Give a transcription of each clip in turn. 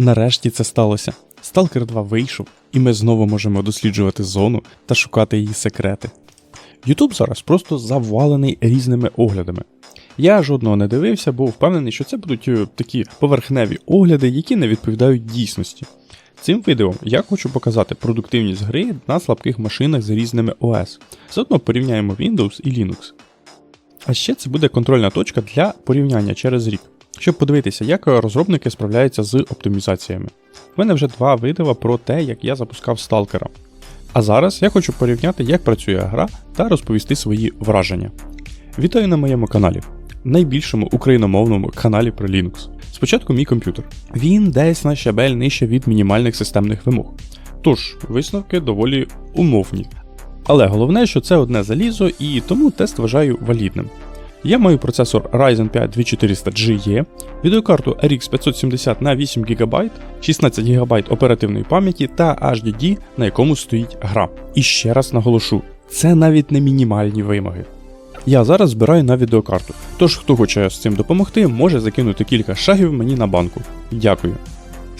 Нарешті це сталося. Stalker 2 вийшов, і ми знову можемо досліджувати зону та шукати її секрети. YouTube зараз просто завалений різними оглядами. Я жодного не дивився, бо впевнений, що це будуть е, такі поверхневі огляди, які не відповідають дійсності. Цим відео я хочу показати продуктивність гри на слабких машинах з різними OS. Заодно порівняємо Windows і Linux. А ще це буде контрольна точка для порівняння через рік, щоб подивитися, як розробники справляються з оптимізаціями. У мене вже два відео про те, як я запускав сталкера. А зараз я хочу порівняти, як працює гра та розповісти свої враження. Вітаю на моєму каналі, найбільшому україномовному каналі про Linux. Спочатку мій комп'ютер. Він десь на щабель нижче від мінімальних системних вимог. Тож, висновки доволі умовні. Але головне, що це одне залізо, і тому тест вважаю валідним. Я маю процесор Ryzen 5 2400G, відеокарту RX 570 на 8 ГБ, 16 ГБ оперативної пам'яті та HDD, на якому стоїть гра. І ще раз наголошу, це навіть не мінімальні вимоги. Я зараз збираю на відеокарту, тож хто хоче з цим допомогти, може закинути кілька шагів мені на банку. Дякую.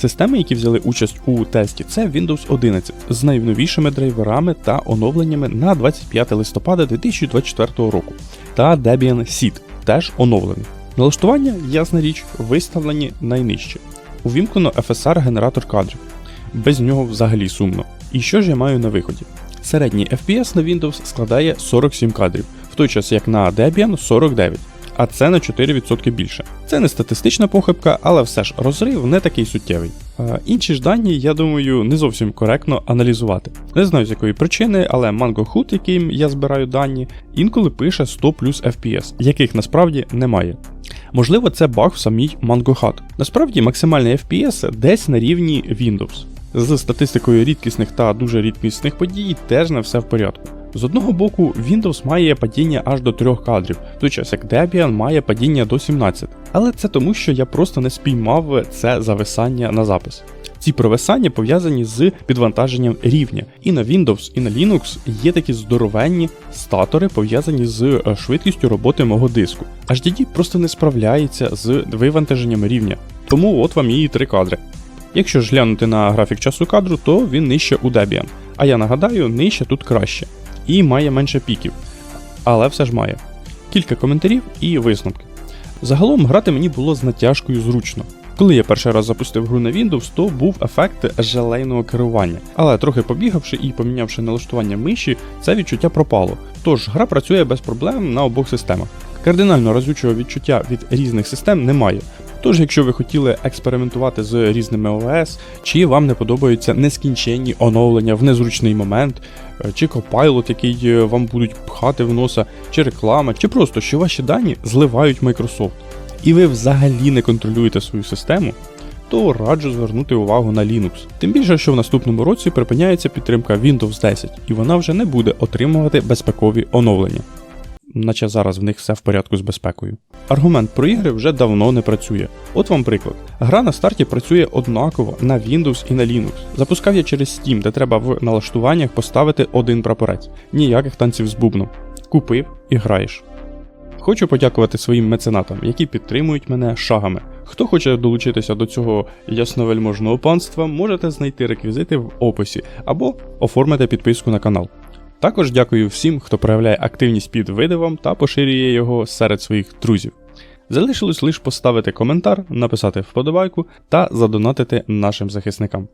Системи, які взяли участь у тесті, це Windows 11 з найновішими драйверами та оновленнями на 25 листопада 2024 року, та Debian Seed, теж оновлений. Налаштування, ясна річ, виставлені найнижче. Увімкнено FSR генератор кадрів. Без нього взагалі сумно. І що ж я маю на виході? Середній FPS на Windows складає 47 кадрів, в той час як на Debian 49 а це на 4% більше. Це не статистична похибка, але все ж розрив не такий суттєвий. Інші ж дані, я думаю, не зовсім коректно аналізувати. Не знаю з якої причини, але MangoHood, яким я збираю дані, інколи пише 100 плюс FPS, яких насправді немає. Можливо, це баг в самій MangoHut. Насправді максимальний FPS десь на рівні Windows. З статистикою рідкісних та дуже рідкісних подій теж не все в порядку. З одного боку, Windows має падіння аж до 3 кадрів, в той час як Debian має падіння до 17. Але це тому, що я просто не спіймав це зависання на запис. Ці провисання пов'язані з підвантаженням рівня. І на Windows, і на Linux є такі здоровенні статори, пов'язані з е, швидкістю роботи мого диску. HDD просто не справляється з вивантаженням рівня. Тому от вам і 3 кадри. Якщо ж глянути на графік часу кадру, то він нижче у Debian. А я нагадаю, нижче тут краще. І має менше піків. Але все ж має. Кілька коментарів і висновки. Загалом грати мені було з натяжкою зручно. Коли я перший раз запустив гру на Windows, то був ефект желейного керування. Але трохи побігавши і помінявши налаштування миші, це відчуття пропало. Тож гра працює без проблем на обох системах. Кардинально разючого відчуття від різних систем немає. Тож, якщо ви хотіли експериментувати з різними ОС, чи вам не подобаються нескінченні оновлення в незручний момент, е, чи копайлот, який е, вам будуть пхати в носа, чи реклама, чи просто що ваші дані зливають Microsoft, і ви взагалі не контролюєте свою систему, то раджу звернути увагу на Linux. Тим більше, що в наступному році припиняється підтримка Windows 10, і вона вже не буде отримувати безпекові оновлення наче зараз в них все в порядку з безпекою. Аргумент про ігри вже давно не працює. От вам приклад. Гра на старті працює однаково на Windows і на Linux. Запускав я через Steam, де треба в налаштуваннях поставити один прапорець. Ніяких танців з бубном. Купив і граєш. Хочу подякувати своїм меценатам, які підтримують мене шагами. Хто хоче долучитися до цього ясновельможного панства, можете знайти реквізити в описі або оформити підписку на канал. Також дякую всім, хто проявляє активність під видивом та поширює його серед своїх друзів. Залишилось лише поставити коментар, написати вподобайку та задонатити нашим захисникам.